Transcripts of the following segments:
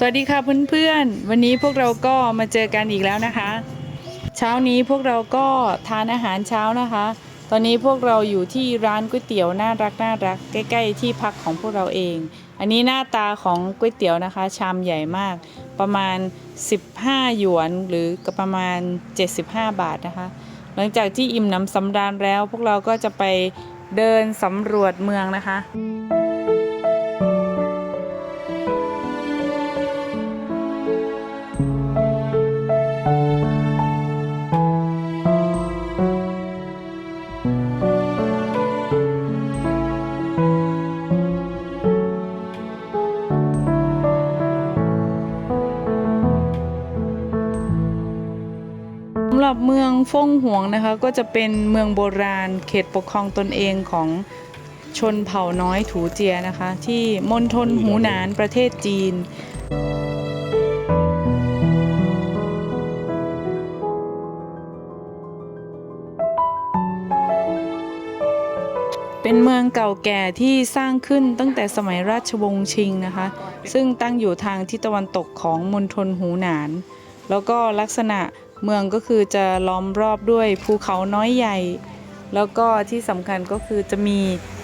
สวัสดีค่ะเพื่อนๆ วันนี้พวกเราก็มาเจอกันอีกแล้วนะคะ เช้านี้พวกเราก็ทานอาหารเช้านะคะ ตอนนี้พวกเราอยู่ที่ร้านก๋วยเตี๋ยวน่ารักน่ารักใกล้ ๆ ที่พักของพวกเราเอง อันนี้หน้าตาของก๋วยเตี๋ยวนะคะ ชามใหญ่มาก ประมาณ 15 หยวนหรือก็ประมาณ 75 บาทนะคะ หลังจากที่อิ่มหนำสำราญแล้ว พวกเราก็จะไปเดินสำรวจเมืองนะคะำหรับเมืองฟงหวงนะคะก็จะเป็นเมืองโบราณ เขตปกครองตนเองของชนเผ่าน้อยถูเจียนะคะ ที่มณฑลหูหนานประเทศจีน เป็นเมืองเก่าแก่ที่สร้างขึ้นตั้งแต่สมัยราชวงศ์ชิงนะคะ ซึ่งตั้งอยู่ทางทิศตะวันตกของมณฑลหูหนาน แล้วก็ลักษณะ เมืองก็คือจะล้อมรอบด้วยภูเขาน้อยใหญ่ แล้วก็ที่สำคัญก็คือจะมี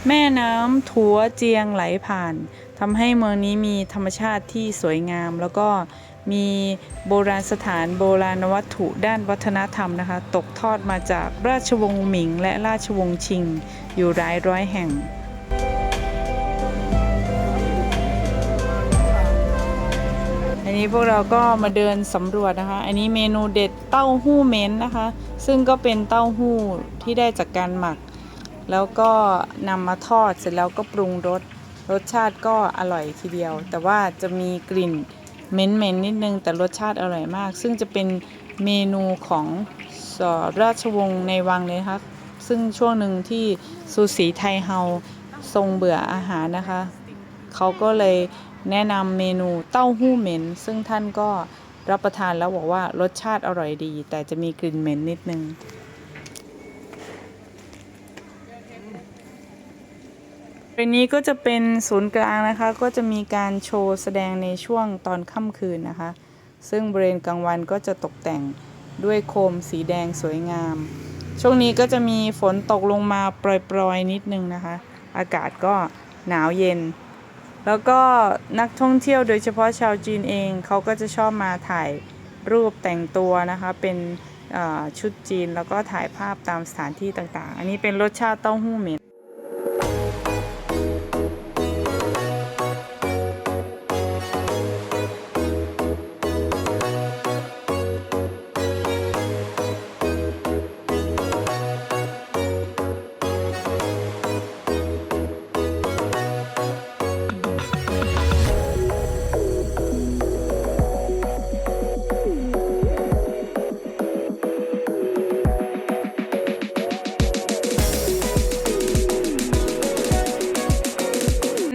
แม่น้ำถัวเจียงไหลผ่านทำให้เมืองนี้มีธรรมชาติที่สวยงาม แล้วก็มีโบราณสถานโบราณวัตถุด้านวัฒนธรรมนะคะ ตกทอดมาจากราชวงศ์หมิง และราชวงศ์ชิง อยู่หลายร้อยแห่ง นนี้พวกเราก็มาเดินสำรวจนะคะ อันนี้เมนูเด็ดเต้าหู้เม้นนะคะ ซึ่งก็เป็นเต้าหู้ที่ได้จากการหมัก แล้วก็นำมาทอดเสร็จแล้วก็ปรุงรส รสชาติก็อร่อยทีเดียว แต่ว่าจะมีกลิ่นเม็นๆนิดนึง แต่รสชาติอร่อยมาก ซึ่งจะเป็นเมนูของสราชวงศ์ในวังเลยนะคะซึ่งช่วงหนึ่งที่ซูสีไทยเฮาทรงเบื่ออาหารนะคะ เขาก็เลย แนะนำเมนูเต้าหู้เหม็น ซึ่งท่านก็รับประทานแล้วบอกว่ารสชาติอร่อยดี แต่จะมีกลิ่นเหม็นนิดนึงบริเวณนี้ก็จะเป็นศูนย์กลางนะคะ ก็จะมีการโชว์แสดงในช่วงตอนค่ำคืนนะคะ ซึ่งบริเวณกลางวันก็จะตกแต่งด้วยโคมสีแดงสวยงาม ช่วงนี้ก็จะมีฝนตกลงมาปล่อยๆนิดนึงนะคะ อากาศก็หนาวเย็น แล้วก็นักท่องเที่ยวโดยเฉพาะชาวจีนเองเขาก็จะชอบมาถ่ายรูปแต่งตัวนะคะเป็นชุดจีนแล้วก็ถ่ายภาพตามสถานที่ต่างๆ อันนี้เป็นรสชาติเต้าหู้เหม็น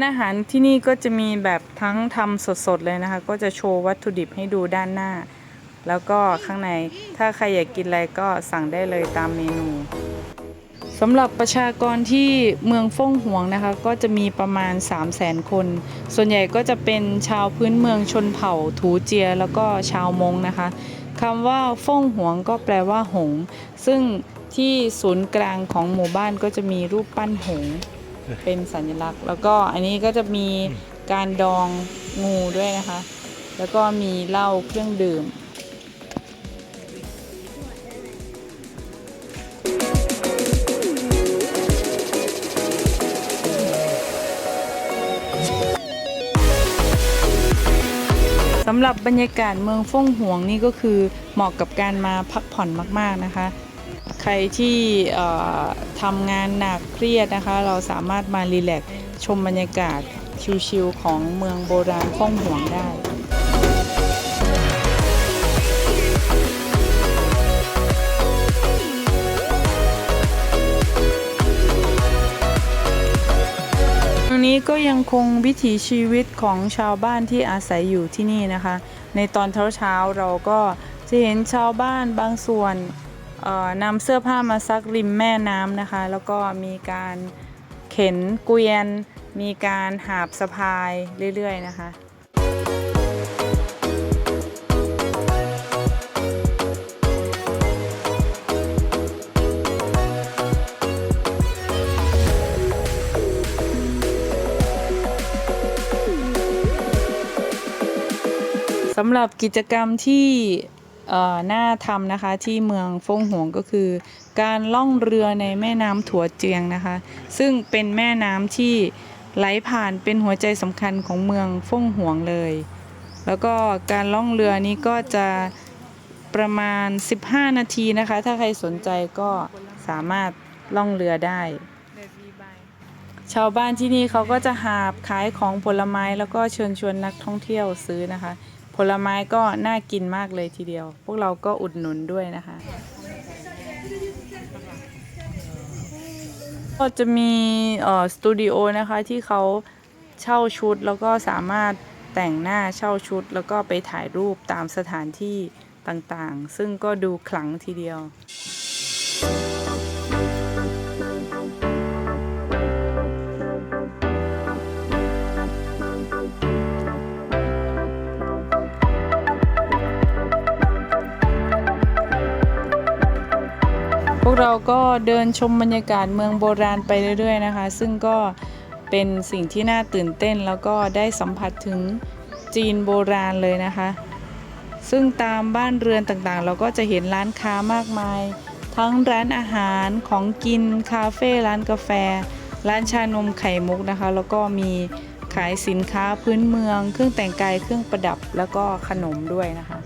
อาหารที่นี่ก็จะมีแบบทั้งทำสดๆเลยนะคะ ก็จะโชว์วัตถุดิบให้ดูด้านหน้า แล้วก็ข้างในถ้าใครอยากกินอะไรก็สั่งได้เลยตามเมนูสำหรับประชากรที่เมืองฟ่งหวงนะคะ ก็จะมีประมาณ 3 0 0แสนคน ส่วนใหญ่ก็จะเป็นชาวพื้นเมืองชนเผ่าถูเจีย แล้วก็ชาวมงนะคะคำว่าฟ่งหวงก็แปลว่าหง ซึ่งที่ศูนย์กลางของหมู่บ้านก็จะมีรูปปั้นหง เป็นสัญลักษณ์ แล้วก็อันนี้ก็จะมีการดองงูด้วยนะคะ แล้วก็มีเหล้าเครื่องดื่มสำหรับบรรยากาศเมืองฟ่งหวงนี่ก็คือเหมาะกับการมาพักผ่อนมาก ๆ นะคะ รที่ทำงานหนักเครียดนะคะ เราสามารถมารีแลกซ์ชมบรรยากาศชิลๆของเมืองโบราณฟ่องหวงได้งนี้ก็ยังคงวิถีชีวิตของชาวบ้านที่อาศัยอยู่ที่นี่นะคะ ในตอนเช้าๆเราก็จะเห็นชาวบ้านบางส่วน นำเสื้อผ้ามาซักริมแม่น้ำนะคะ แล้วก็มีการเข็นเกวียน มีการหาบสะพายเรื่อย ๆ นะคะสำหรับกิจกรรมที่ น่าทำนะคะที่เมืองฟงหวงก็คือ การล่องเรือในแม่น้ำถั่วเจียงนะคะ ซึ่งเป็นแม่น้ำที่ไหลผ่านเป็นหัวใจสำคัญของเมืองฟงหวงเลย แล้วก็การล่องเรือนี้ก็จะประมาณ 15 นาทีนะคะ ถ้าใครสนใจก็สามารถล่องเรือได้ ชาวบ้านที่นี่เขาก็จะหาบขายของผลไม้แล้วก็เชิญชวนนักท่องเที่ยวซื้อนะคะ ผลไม้ก็น่ากินมากเลยทีเดียว พวกเราก็อุดหนุนด้วยนะคะ ก็จะมีเอ่อสตูดิโอนะคะที่เขาเช่าชุดแล้วก็สามารถแต่งหน้าเช่าชุด แล้วก็ไปถ่ายรูปตามสถานที่ต่างๆ ซึ่งก็ดูขลังทีเดียว วกเราก็เดินชมบรรยากาศเมืองโบราณไปเรื่อยๆนะคะ ซึ่งก็เป็นสิ่งที่น่าตื่นเต้นแล้วก็ได้สัมผัสถึงจีนโบราณเลยนะคะ ซึ่งตามบ้านเรือนต่างๆ เราก็จะเห็นร้านค้ามากมาย ทั้งร้านอาหารของกินคาเฟ่ร้านกาแฟ ร้านชานมไข่มุกนะคะ แล้วก็มีขายสินค้าพื้นเมือง เครื่องแต่งกายเครื่องประดับแล้วก็ขนมด้วยนะคะ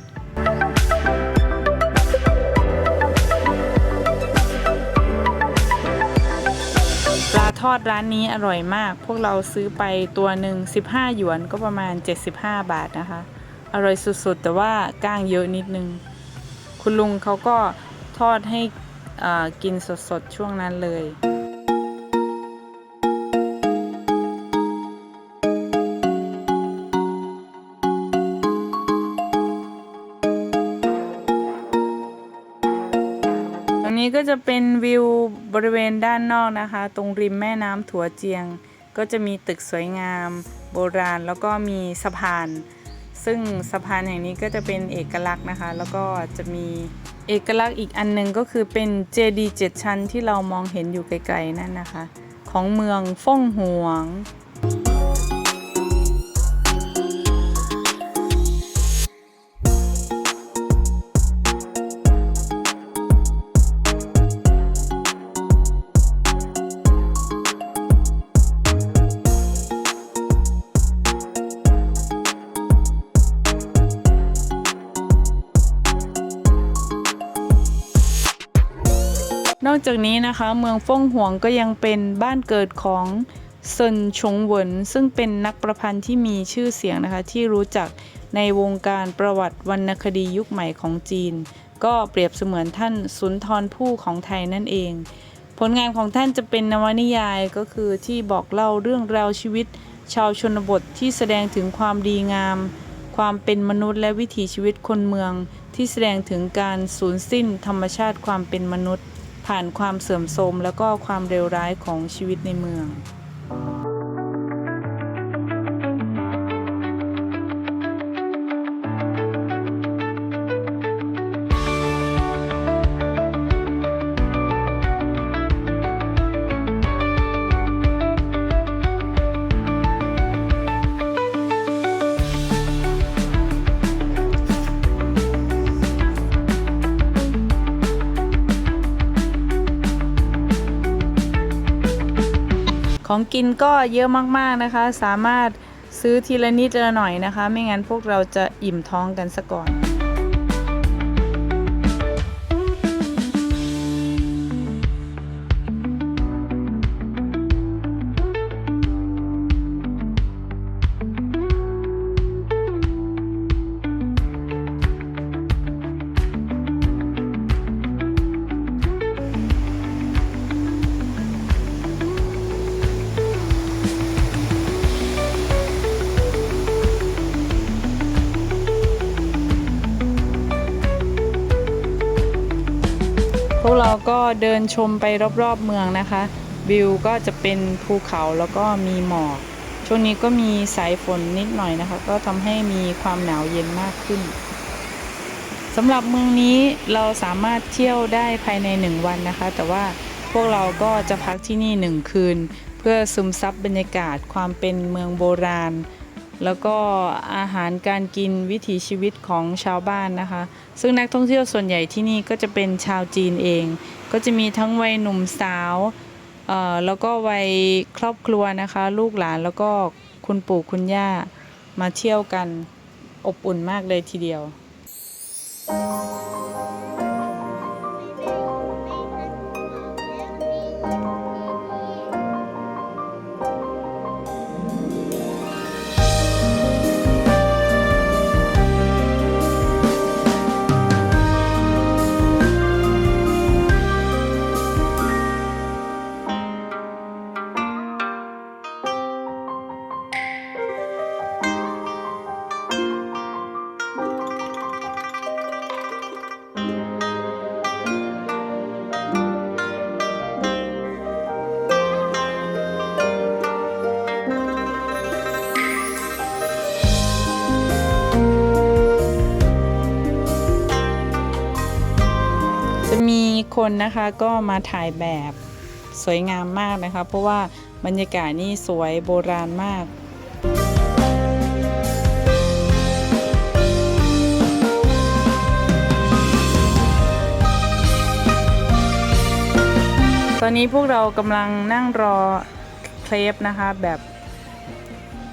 ทอดร้านนี้อร่อยมาก พวกเราซื้อไปตัวหนึ่ง15 หยวนก็ประมาณ 75 บาทนะคะ อร่อยสุดๆ แต่ว่าก้างเยอะนิดนึง คุณลุงเขาก็ทอดให้อ่ากินสดๆ ช่วงนั้นเลย นี้ก็จะเป็นวิวบริเวณด้านนอกนะคะ ตรงริมแม่น้ำถั่วเจียง ก็จะมีตึกสวยงาม โบราณแล้วก็มีสะพาน ซึ่งสะพานแห่งนี้ก็จะเป็นเอกลักษณ์นะคะ แล้วก็จะมีเอกลักษณ์อีกอันหนึงก็คือเป็นเจดีย์เจ็ดชั้นที่เรามองเห็นอยู่ไกลๆนั่นนะคะ ของเมืองฟ่งหวง นอกจากนี้นะคะเมืองฟ่งหวงก็ยังเป็นบ้านเกิดของเซินชงเหวินซึ่งเป็นนักประพันธ์ที่มีชื่อเสียงนะคะที่รู้จักในวงการประวัติวรรณคดียุคใหม่ของจีน ก็เปรียบเสมือนท่านสุนทรภู่ของไทยนั่นเอง ผลงานของท่านจะเป็นนวนิยายก็คือที่บอกเล่าเรื่องราวชีวิต ชาวชนบทที่แสดงถึงความดีงาม ความเป็นมนุษย์และวิถีชีวิตคนเมือง ที่แสดงถึงการสูญสิ้นธรรมชาติความเป็นมนุษย์ ผ่านความเสื่อมโทรมแล้วก็ความเลวร้ายของชีวิตในเมือง ของกินก็เยอะมากๆนะคะ สามารถซื้อทีละนิดละหน่อยนะคะ ไม่งั้นพวกเราจะอิ่มท้องกันซะก่อน เราก็เดินชมไปรอบๆเมืองนะคะ วิวก็จะเป็นภูเขาแล้วก็มีหมอก ช่วงนี้ก็มีสายฝนนิดหน่อยนะคะ ก็ทำให้มีความหนาวเย็นมากขึ้นสำหรับเมืองนี้เราสามารถเที่ยวได้ภายในหนึ่งวันนะคะ แต่ว่าพวกเราก็จะพักที่นี่หนึ่งคืน เพื่อซึมซับบรรยากาศความเป็นเมืองโบราณ แล้วก็อาหารการกินวิถีชีวิตของชาวบ้านนะคะ ซึ่งนักท่องเที่ยวส่วนใหญ่ที่นี่ก็จะเป็นชาวจีนเอง ก็จะมีทั้งวัยหนุ่มสาวเอ่อแล้วก็วัยครอบครัวนะคะ ลูกหลานแล้วก็คุณปู่คุณย่ามาเที่ยวกันอบอุ่นมากเลยทีเดียวจะ คนนะคะก็มาถ่ายแบบสวยงามมากนะคะ เพราะว่าบรรยากาศนี่สวยโบราณมากตอนนี้พวกเรากำลังนั่งรอเครปนะคะแบบ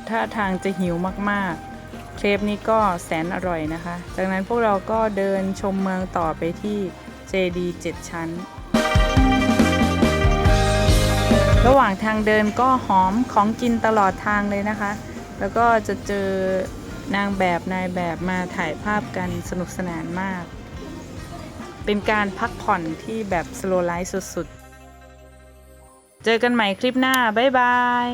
ท่าทางจะหิวมากๆ เครปนี้ก็แสนอร่อยนะคะ จากนั้นพวกเราก็เดินชมเมืองต่อไปที่ เจดี7ชั้น ระหว่างทางเดินก็หอมของกินตลอดทางเลยนะคะ แล้วก็จะเจอนางแบบนายแบบมาถ่ายภาพกันสนุกสนานมาก เป็นการพักผ่อนที่แบบสโลไลฟ์สุดๆ เจอกันใหม่คลิปหน้า บ๊ายบาย